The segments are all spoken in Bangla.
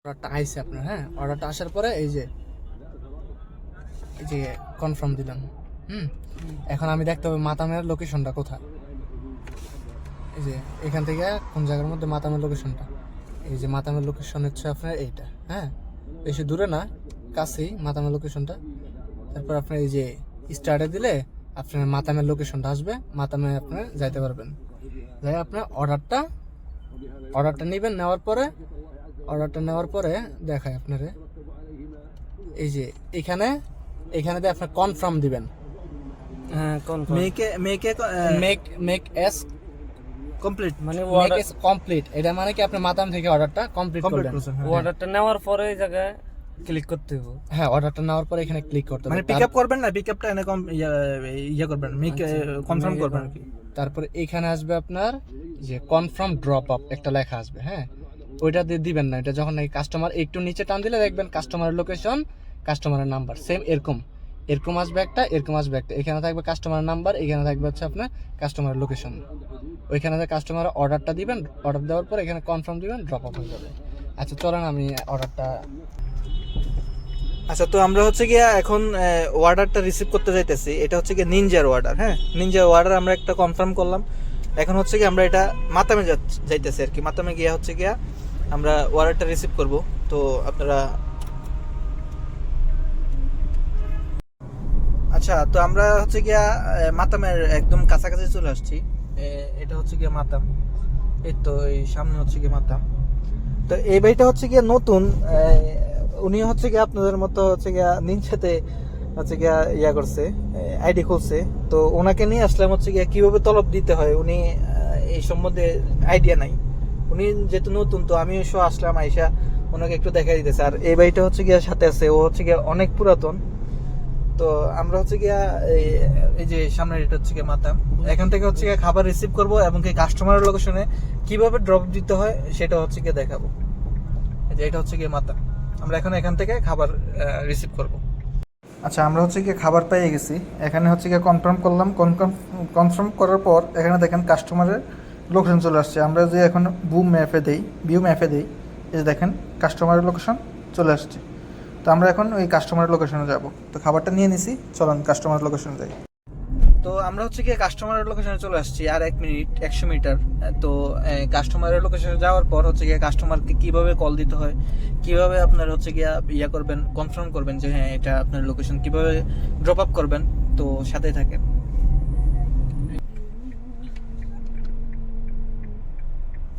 অর্ডারটা আইছে আপনার হ্যাঁ? অর্ডারটা আসার পরে এই যে এই যে কনফার্ম দিলাম, হুম? এখন আমি দেখতে হবে মাতামের লোকেশনটা কোথায়। এই যে, এখান থেকে কোন জায়গার মধ্যে মাতামের লোকেশনটা এই যে মাতামের লোকেশন হচ্ছে আপনার এইটা হ্যাঁ? বেশি দূরে না, কাছেই মাতামের লোকেশনটা তারপর আপনার এই যে স্টার্টে দিলে আপনার মাতামের লোকেশনটা আসবে, মাতামে আপনার যাইতে পারবেন। যাই আপনার অর্ডারটা অর্ডারটা নেবেন, নেওয়ার পরে অর্ডারটা নেওয়ার পরে দেখায় আপনারে। এই যে এখানে এখানে দিয়ে আপনার কনফার্ম দিবেন। হ্যাঁ মেক মেক এস কমপ্লিট মানে মেক এস কমপ্লিট এটা মানে কি আপনি মাতাম থেকে অর্ডারটা কমপ্লিট করবেন হ্যাঁ। অর্ডারটা নেওয়ার পরে এই জায়গায় ক্লিক করতে হবে। হ্যাঁ অর্ডারটা নেওয়ার পরে এখানে ক্লিক করতে মানে হবে পিক আপ করবেন না পিক আপটা এনে কম ইয়ে করবেন মেক কনফার্ম করবেন আর কি। তারপরে এখানে আসবে আপনার যে কনফার্ম ড্রপ আপ একটা লেখা আসবে হ্যাঁ? ওইটা দিয়ে দিবেন না। এটা যখন নাকি কাস্টমার একটু নিচে টান দিলে দেখবেন কাস্টমারের লোকেশন কাস্টমারের নাম্বার সেম এরকম। এরকম আসবে একটা, এরকম আসবে একটা। এখানে থাকবে কাস্টমারের নাম্বার এখানে থাকবে হচ্ছে আপনার কাস্টমারের লোকেশন ওইখানে কাস্টমার অর্ডারটা দিবেন অর্ডার দেওয়ার পর এখানে কনফার্ম দিবেন ড্রপ আপ হয়ে যাবে। আচ্ছা চলেন আমি অর্ডারটা আচ্ছা তো আমরা হচ্ছে গিয়া এখন অর্ডারটা রিসিভ করতে যাইতেছি। এটা হচ্ছে গিয়ে নিনজার অর্ডার হ্যাঁ? নিনজার অর্ডার আমরা একটা কনফার্ম করলাম। এখন হচ্ছে কি আমরা এটা মাতামে যাইতেছি আর কি। মাতামে গিয়া হচ্ছে গিয়া আমরা অর্ডারটা রিসিভ করব। তো আপনারা আচ্ছা তো আমরা হচ্ছে গিয়া মাতামের একদম কাছাকাছি চলে আসছি। এটা হচ্ছে গিয়া মাতাম। এই তো, এই সামনে হচ্ছে গিয়ে মাতাম। তো এই বাড়িটা হচ্ছে গিয়ে নতুন উনি হচ্ছে গিয়ে আপনাদের মতো হচ্ছে গিয়া নিনসাতে হচ্ছে গিয়া ইয়া করছে আইডি খুলছে। তো ওনাকে নিয়ে আসলাম হচ্ছে গিয়া কীভাবে তলব দিতে হয়, উনি এই সম্বন্ধে আইডিয়া নাই। উনি যেহেতু নতুন তো আমি সহ আসলাম আইসা ওনাকে একটু দেখা দিতেছে। আর এই বাড়িটা হচ্ছে গিয়া সাথে আছে ও হচ্ছে গিয়া অনেক পুরাতন। তো আমরা হচ্ছে গিয়া এই- যে সামনে এটা হচ্ছে গিয়া মাতাম। এখান থেকে হচ্ছে গিয়া খাবার রিসিভ করব এবং কি কাস্টমারের লোকেশনে কীভাবে ড্রপ দিতে হয় সেটা হচ্ছে গিয়ে দেখাবো। এই যে এটা হচ্ছে গিয়ে মাতাম। আমরা এখন এখান থেকে খাবার রিসিভ করব। আচ্ছা আমরা হচ্ছে গিয়ে খাবার পেয়ে গেছি। এখানে হচ্ছে গিয়ে কনফার্ম করলাম। কনফার্ম কনফার্ম করার পর এখানে দেখেন কাস্টমারের লোকেশন চলে আসছে। আমরা যে এখন বুম ম্যাপে দেই ভিউ ম্যাপে দেই, এই দেখেন কাস্টমারের লোকেশন চলে আসছে। তো আমরা এখন ওই কাস্টমারের লোকেশনে যাব। তো খাবারটা নিয়ে নিছি, চলুন কাস্টমারের লোকেশনে যাই। তো আমরা হচ্ছে গিয়ে কাস্টমারের লোকেশনে চলে আসছি আর এক মিনিট, একশো মিটার। তো কাস্টমারের লোকেশনে যাওয়ার পর হচ্ছে গিয়ে কাস্টমারকে কীভাবে কল দিতে হয়, কীভাবে আপনার হচ্ছে গিয়া ইয়া করবেন কনফার্ম করবেন যে হ্যাঁ এটা আপনার লোকেশন কীভাবে ড্রপ আপ করবেন, তো সাথে থাকেন।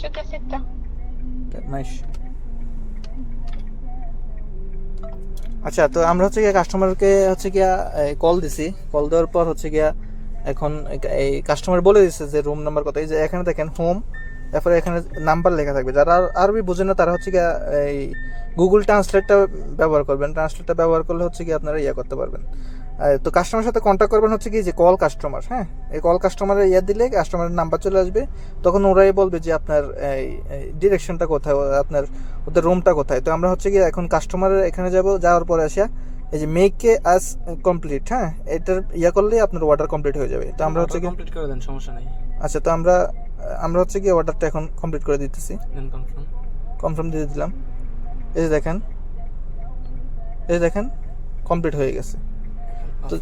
Şu নাইস আচ্ছা তো আমরা হচ্ছে গিয়া কাস্টমারকে হচ্ছে গিয়া কল দিছি। কল দেওয়ার পর হচ্ছে গিয়া এখন এই কাস্টমার বলে দিছে যে রুম নাম্বার কত? এই যে এখানে দেখেন হোম তারপরে এখানে নাম্বার লেখা থাকবে। যারা আর- আরবি বোঝে না তারা হচ্ছে গিয়া এই গুগল ট্রান্সলেটটা ব্যবহার করবেন। ট্রান্সলেটটা ব্যবহার করলে হচ্ছে কি আপনারা ইয়ে করতে পারবেন। তো কাস্টমারের সাথে কন্ট্যাক্ট করবেন হচ্ছে কি যে কল কাস্টমার হ্যাঁ? এই কল কাস্টমারের ইয়ে দিলে কাস্টমারের নাম্বার চলে আসবে। তখন ওরাই বলবে যে আপনার এই ডিরেকশনটা কোথায় আপনার ওদের রুমটা কোথায়। তো আমরা হচ্ছে কি এখন কাস্টমারের এখানে যাব যাওয়ার পরে আসা এই যে মেককে আস কমপ্লিট হ্যাঁ? এটার ইয়া করলেই আপনার অর্ডার কমপ্লিট হয়ে যাবে। তো আমরা হচ্ছে কমপ্লিট করে দেন সমস্যা নেই। আচ্ছা তো আমরা আমরা হচ্ছে কি অর্ডারটা এখন কমপ্লিট করে দিতেছি। কনফার্ম দিয়ে দিলাম। এই যে দেখেন এই যে দেখেন কমপ্লিট হয়ে গেছে। তো-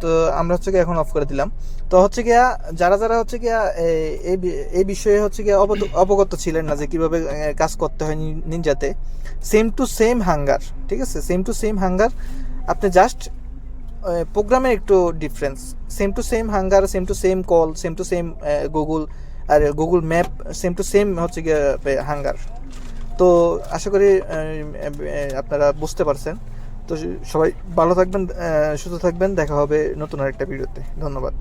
তো আমরা হচ্ছে গিয়ে এখন অফ করে দিলাম। তো হচ্ছে গিয়া যারা যারা হচ্ছে গিয়া এই এই বিষয়ে হচ্ছে গিয়া অবত- অবগত ছিলেন না যে কীভাবে কাজ করতে হয় নিন- নিনজাতে সেম টু সেম হাঙ্গার ঠিক আছে? সেম টু সেম হাঙ্গার আপনি জাস্ট প্রোগ্রামের একটু difference same to same hunger same to same call same to same Google R Google map same to same হচ্ছে গিয়ে হাঙ্গার তো আশা করি আপনারা বুঝতে পারছেন। তো সবাই ভালো থাকবেন সুস্থ থাকবেন। দেখা হবে নতুন আরেকটা ভিডিওতে। ধন্যবাদ।